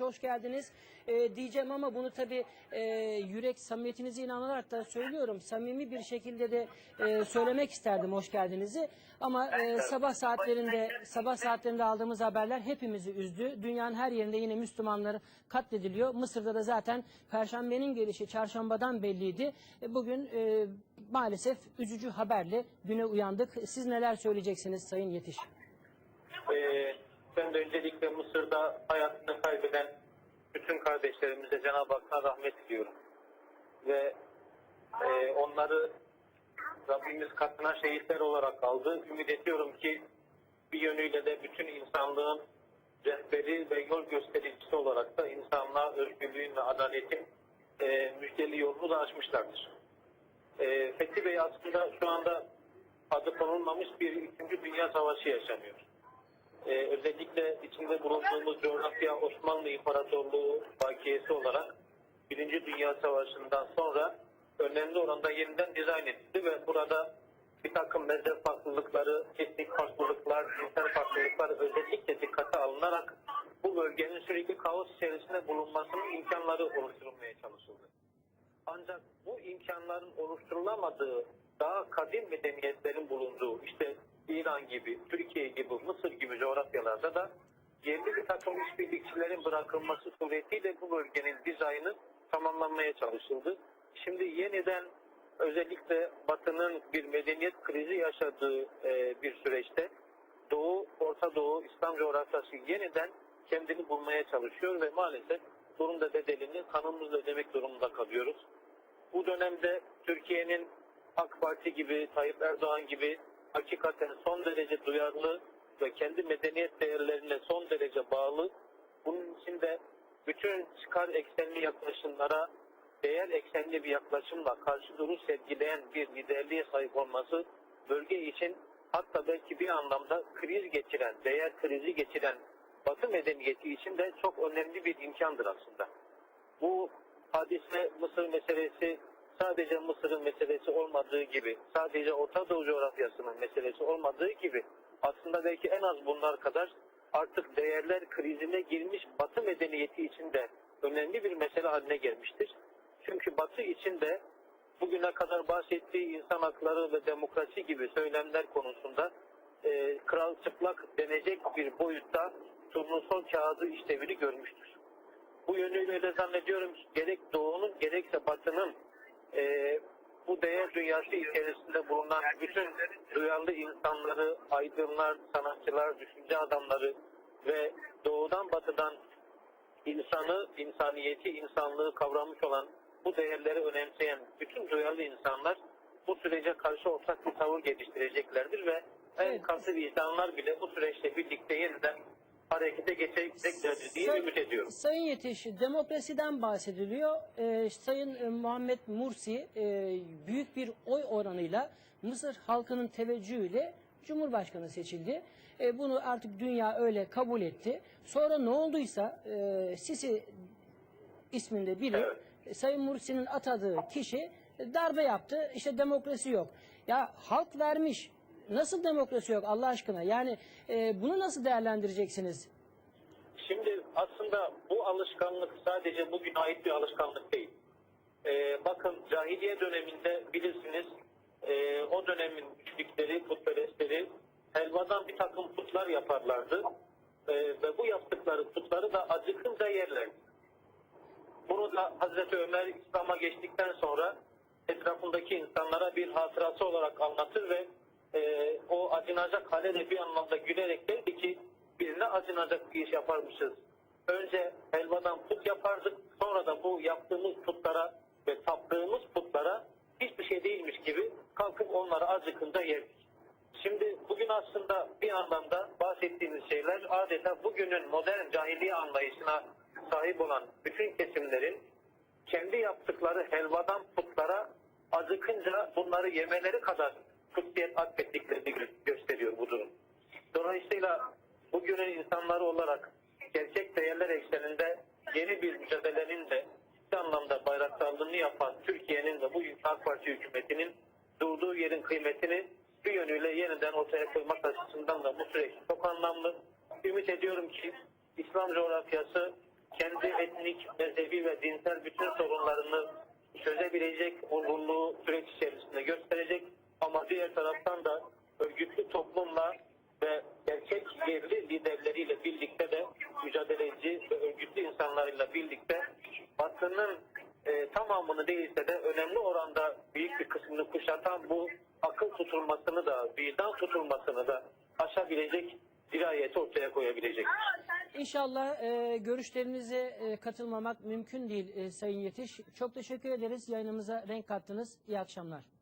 Hoş geldiniz e, diyeceğim ama bunu tabii e, yürek samimiyetinize inanarak da söylüyorum. Samimi bir şekilde de e, söylemek isterdim hoş geldinizi. Ama e, sabah saatlerinde sabah saatlerinde aldığımız haberler hepimizi üzdü. Dünyanın her yerinde yine Müslümanları katlediliyor. Mısır'da da zaten Perşembenin gelişi çarşambadan belliydi. E, bugün e, maalesef üzücü haberle güne uyandık. Siz neler söyleyeceksiniz Sayın Yetiş? Ee, ben de öncelikle Mısır'da hayatını kaybeden bütün kardeşlerimize Cenab-ı Hakk'a rahmet diliyorum. Ve e, onları Rabbimiz katına şehitler olarak aldı. Ümit ediyorum ki bir yönüyle de bütün insanlığın rehberi ve yol göstericisi olarak da insanlığa özgürlüğün ve adaletin e, müjdeli yolunu da açmışlardır. E, Fethi Bey aslında şu anda adı konulmamış bir ikinci Dünya Savaşı yaşanıyor. Ee, özellikle içinde bulunduğumuz coğrafya Osmanlı İmparatorluğu bakiyesi olarak Birinci Dünya Savaşı'ndan sonra önemli oranda yeniden dizayn edildi ve burada bir takım mezhep farklılıkları, etnik farklılıklar, cinsel farklılıklar özellikle dikkate alınarak bu bölgenin sürekli kaos içerisinde bulunmasının imkanları oluşturulmaya çalışıldı. Ancak bu imkanların oluşturulamadığı daha kadim medeniyetlerin bulunduğu işte İran gibi, Türkiye gibi, Mısır gibi coğrafyalarda da yerli bir takım işbirlikçilerin bırakılması suretiyle bu bölgenin dizaynı tamamlanmaya çalışıldı. Şimdi yeniden özellikle Batı'nın bir medeniyet krizi yaşadığı e, bir süreçte Doğu, Orta Doğu, İslam coğrafyası yeniden kendini bulmaya çalışıyor ve maalesef bunun da bedelini kanımızla ödemek durumunda kalıyoruz. Bu dönemde Türkiye'nin AK Parti gibi, Tayyip Erdoğan gibi hakikaten son derece duyarlı ve kendi medeniyet değerlerine son derece bağlı. Bunun için de bütün çıkar eksenli yaklaşımlara değer eksenli bir yaklaşımla karşı duruş sergileyen bir liderliğe sahip olması bölge için hatta belki bir anlamda kriz geçiren, değer krizi geçiren Batı medeniyeti için de çok önemli bir imkandır aslında. Bu hadise Mısır meselesi sadece Mısır'ın meselesi olmadığı gibi, sadece Orta Doğu coğrafyasının meselesi olmadığı gibi aslında belki en az bunlar kadar artık değerler krizine girmiş Batı medeniyeti için de önemli bir mesele haline gelmiştir. Çünkü Batı için de bugüne kadar bahsettiği insan hakları ve demokrasi gibi söylemler konusunda e, kral çıplak denecek bir boyutta turnusol kağıdı işlevini görmüştür. Bu yönüyle de zannediyorum ki gerek Doğu'nun gerekse Batı'nın e, bu değer dünyası içerisinde bulunan bütün duyarlı insanları, aydınlar, sanatçılar, düşünce adamları ve doğudan batıdan insanı, insaniyeti, insanlığı kavramış olan bu değerleri önemseyen bütün duyarlı insanlar bu sürece karşı ortak bir tavır geliştireceklerdir ve en Evet. katı vicdanlar bile bu süreçte birlikte yeniden harekete geçeceklerdir diye ümit ediyorum. Sayın Yetiş, demokrasiden bahsediliyor. Ee, Sayın e, Muhammed Mursi e, büyük bir oy oranıyla Mısır halkının teveccühüyle Cumhurbaşkanı seçildi. E, bunu artık dünya öyle kabul etti. Sonra ne olduysa e, Sisi isminde biri Evet. e, Sayın Mursi'nin atadığı kişi e, darbe yaptı. İşte demokrasi yok. Ya halk vermiş. Nasıl demokrasi yok Allah aşkına? Yani e, bunu nasıl değerlendireceksiniz? Şimdi aslında bu alışkanlık sadece bugüne ait bir alışkanlık değil. Ee, bakın cahiliye döneminde bilirsiniz e, o dönemin müşrikleri, putperestleri helvadan bir takım putlar yaparlardı. Ee, ve bu yaptıkları putları da acıkınca yerlerdi. Bunu da Hazreti Ömer İslam'a geçtikten sonra etrafındaki insanlara bir hatırası olarak anlatır ve e, o acınacak hale de bir anlamda gülerek derdi ki biz ne acınacak bir iş yaparmışız. Önce helvadan put yapardık sonra da bu yaptığımız putlara ve taptığımız putlara hiçbir şey değilmiş gibi kalkıp onları acıkınca yerdik. Şimdi bugün aslında bir anlamda bahsettiğimiz şeyler adeta bugünün modern cahiliye anlayışına sahip olan bütün kesimlerin kendi yaptıkları helvadan putlara acıkınca bunları yemeleri kadar kutsiyet atfettiklerini gö- gösteriyor bu durum. Dolayısıyla bugünün insanları olarak gerçek değerler ekseninde yeni bir mücadelenin de ciddi anlamda bayraktarlığını yapan Türkiye'nin ve bu AK Parti hükümetinin durduğu yerin kıymetini bir yönüyle yeniden ortaya koymak açısından da bu süreç çok anlamlı. Ümit ediyorum ki İslam coğrafyası kendi etnik, mezhebi ve dinsel bütün sorunlarını çözebilecek olgunluğu süreç içerisinde gösterecek. Ama diğer taraftan da örgütlü toplumla ve gerçek yerli liderleriyle birlikte de mücadeleci ve örgütlü insanlarıyla birlikte Batı'nın e, tamamını değilse de önemli oranda büyük bir kısmını kuşatan bu akıl tutulmasını da, vicdan tutulmasını da aşabilecek dirayeti ortaya koyabilecektir. İnşallah e, görüşlerinize e, katılmamak mümkün değil e, Sayın Yetiş. Çok teşekkür ederiz. Yayınımıza renk kattınız. İyi akşamlar.